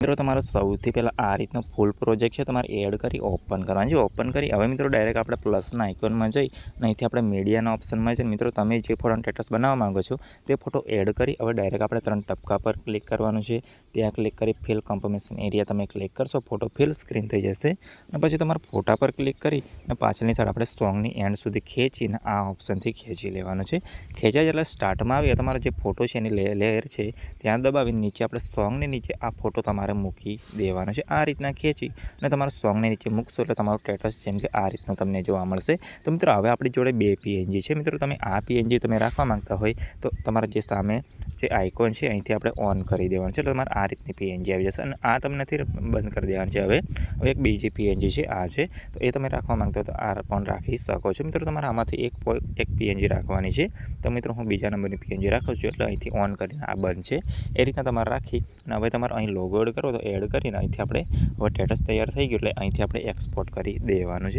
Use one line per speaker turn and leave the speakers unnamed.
મિત્રો, તમારો સૌથી પહેલાં આ રીતનો ફૂલ પ્રોજેક્ટ છે, તમારે એડ કરી ઓપન કરવાનું. છે ઓપન કરી, હવે મિત્રો ડાયરેક્ટ આપણે પ્લસના આઇકોનમાં જઈ અહીંથી આપણે મીડિયાના ઓપ્શનમાં છે મિત્રો તમે જે ફોટોનો સ્ટેટસ બનાવવા માગો છો, તે ફોટો એડ કરી, હવે ડાયરેક્ટ આપણે ત્રણ ટપકા પર ક્લિક કરવાનું છે. ત્યાં ક્લિક કરી ફિલ કન્ફર્મેશન એરિયા તમે ક્લિક કરશો ફોટો ફિલ સ્ક્રીન થઈ જશે. અને પછી તમારા ફોટા પર ક્લિક કરી અને પાછળની સાઈડ આપણે સોંગની એન્ડ સુધી ખેંચીને આ ઓપ્શનથી ખેંચી લેવાનું છે. ખેંચાય એટલે સ્ટાર્ટમાં આવી, તમારો જે ફોટો છે એની લેયર છે, ત્યાં દબાવીને નીચે આપણે સોંગની નીચે આ ફોટો તમારે મૂકી દેવાનો છે આ રીતના ખેંચી અને તમારા સોંગની નીચે મૂકશો એટલે તમારું સ્ટેટસ જેમ કે આ રીતનું તમને જોવા મળશે. તો મિત્રો, હવે આપણી જોડે બે પીએનજી છે. મિત્રો, તમે આ પીએનજી તમે રાખવા માંગતા હોય તો તમારા જે સામે જે આઇકોન છે, અહીંથી આપણે ઓન કરી દેવાનું છે. એટલે તમારે આ રીતની પીએનજી આવી જશે અને આ તમને નથી બંધ કરી દેવાનું છે હવે. હવે એક બીજી પીએનજી છે, આ છે. તો એ તમે રાખવા માંગતા હોય તો આ પણ રાખી શકો છો. મિત્રો, તમારે આમાંથી એક એક પીએનજી રાખવાની છે. તો મિત્રો, હું બીજા નંબરની પીએનજી રાખું છું. એટલે અહીંથી ઓન કરીને આ બંધ છે. એ રીતના તમારે રાખી અને હવે તમારે અહીં લોગો એડ કરો તો એડ કરીને અહીંથી આપણે હવે સ્ટેટસ તૈયાર થઈ ગયું એટલે અહીંથી આપણે એક્સપોર્ટ કરી દેવાનું છે.